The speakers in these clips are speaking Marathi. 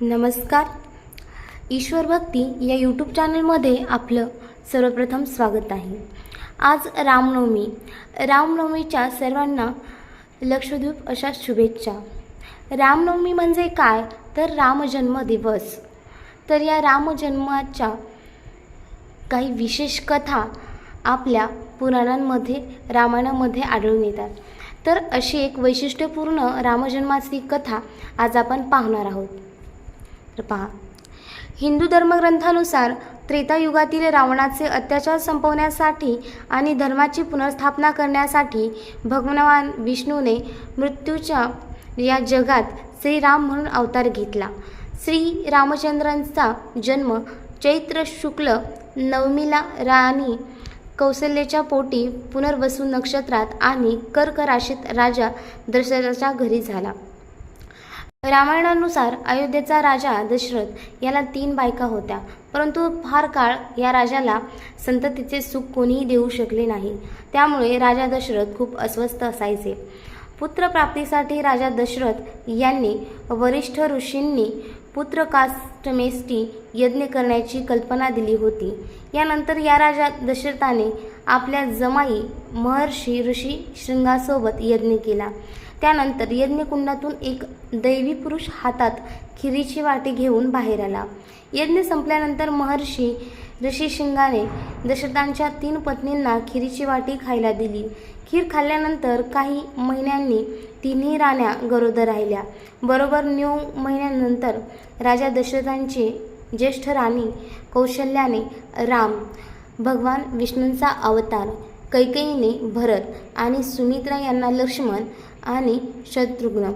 नमस्कार. ईश्वर भक्ती या यूट्यूब चॅनलमध्ये आपलं सर्वप्रथम स्वागत आहे. आज रामनवमी. रामनवमीच्या सर्वांना लक्षद्वीप अशा शुभेच्छा. रामनवमी म्हणजे काय? तर रामजन्म दिवस. तर या रामजन्माच्या काही विशेष कथा आपल्या पुराणांमध्ये रामायणामध्ये आढळून येतात. तर अशी एक वैशिष्ट्यपूर्ण रामजन्माची कथा आज आपण पाहणार आहोत. तर पहा. हिंदू धर्मग्रंथानुसार त्रेतायुगातील रावणाचे अत्याचार संपवण्यासाठी आणि धर्माची पुनर्स्थापना करण्यासाठी भगवान विष्णूने मृत्यूच्या या जगात श्रीराम म्हणून अवतार घेतला. श्री रामचंद्रांचा जन्म चैत्र शुक्ल नवमीला राणी कौशल्याच्या पोटी पुनर्वसू नक्षत्रात आणि कर्क राशीत राजा दशरथाच्या घरी झाला. रामायणानुसार अयोध्येचा राजा दशरथ याला तीन बायका होत्या. परंतु फार काळ या राजाला संततीचे सुख कोणीही देऊ शकले नाही. त्यामुळे राजा दशरथ खूप अस्वस्थ असायचे. पुत्रप्राप्तीसाठी राजा दशरथ यांनी वरिष्ठ ऋषींनी पुत्रकाष्टमेष्टी यज्ञ करण्याची कल्पना दिली होती. यानंतर या राजा दशरथाने आपल्या जमाई महर्षी ऋषी शृंगासोबत यज्ञ केला. त्यानंतर यज्ञकुंडातून एक दैवी पुरुष हातात खिरीची वाटी घेऊन बाहेर आला. यज्ञ संपल्यानंतर महर्षी ऋषी शिंगाने दशरथांच्या तीन पत्नींना खिरीची वाटी खायला दिली. खीर खाल्ल्यानंतर काही महिन्यांनी तिन्ही राण्या गरोदर राहिल्या. बरोबर नऊ महिन्यानंतर राजा दशरथांची ज्येष्ठ राणी कौशल्याने राम भगवान विष्णूंचा अवतार कैकेयीने भरत आणि सुमित्रा यांना लक्ष्मण आणि शत्रुघ्न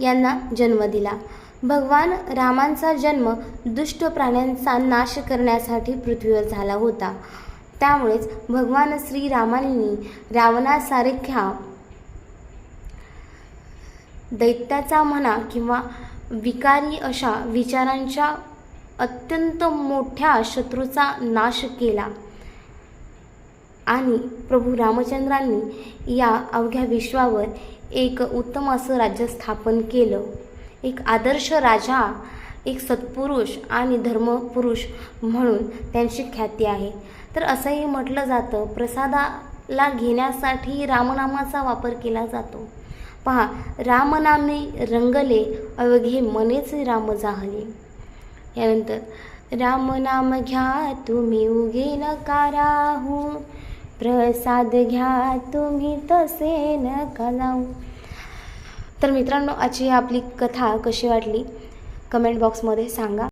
यांना जन्म दिला. भगवान रामांचा जन्म दुष्ट प्राण्यांचा नाश करण्यासाठी पृथ्वीवर झाला होता. त्यामुळेच भगवान श्रीरामांनी रावणासारख्या दैत्याचा म्हणा किंवा विकारी अशा विचारांच्या अत्यंत मोठ्या शत्रूचा नाश केला. आणि प्रभू रामचंद्रांनी या अवघ्या विश्वावर एक उत्तम असं राज्य स्थापन केलं. एक आदर्श राजा एक सत्पुरुष आणि धर्मपुरुष म्हणून त्यांची ख्याती आहे. तर असंही म्हटलं जातं प्रसादाला घेण्यासाठी रामनामाचा वापर केला जातो. पहा रामनामे रंगले अवघे मनेच राम जाहले. यानंतर रामनाम घ्या तुम्ही उगे नका राहू प्रसाद घ्या तुम्ही तसे नका जाऊ तर मित्रांनो आजची आपली कथा कशी वाटली? कमेंट बॉक्समध्ये सांगा.